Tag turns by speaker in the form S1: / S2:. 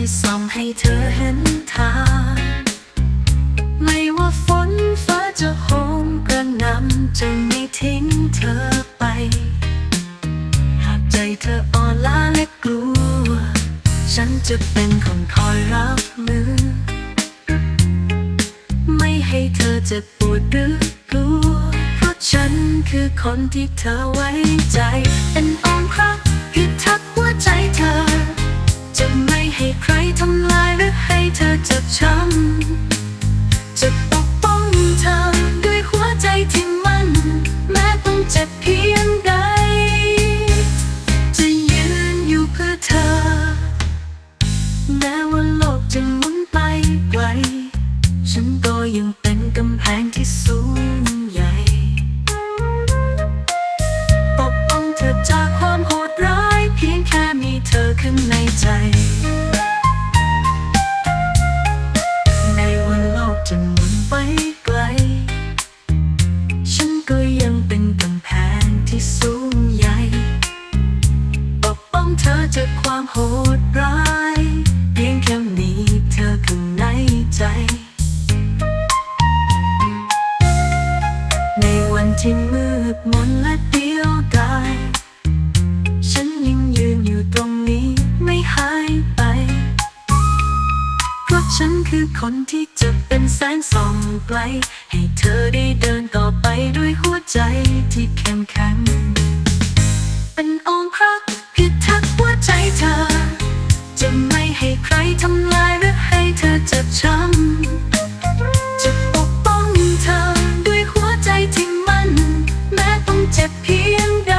S1: ที่ส่องให้เธอเห็นทาง ไม่ว่าฝนฟ้าจะโหมกระหนำจะไม่ทิ้งเธอไป หากใจเธออ่อนล้าและกลัว ฉันจะเป็นคนคอยรับมือ ไม่ให้เธอเจ็บปวดหรือกลัว เพราะฉันคือคนที่เธอไว้ใจ ก็ยังเป็นกำแพงที่สูงใหญ่ ปกป้องเธอจากความโหดร้าย เพียงแค่มีเธอข้างในใจ ในวันที่มืดมนและเดียวดาย ฉันยังยืนอยู่ตรงนี้ไม่หายไป เพราะฉันคือคนที่จะเป็นแสงส่องไกลให้ ธอได้เดินต่อไปด้วยหัวใจที่เข้มแข็ง เป็นองค์พระพิทักษ์หัวใจเธอ จะไม่ให้ใครทำลายหรือให้เธอเจ็บช้ำ จะปกป้องเธอด้วยหัวใจที่มั่น แม้ต้องเจ็บเพียงใด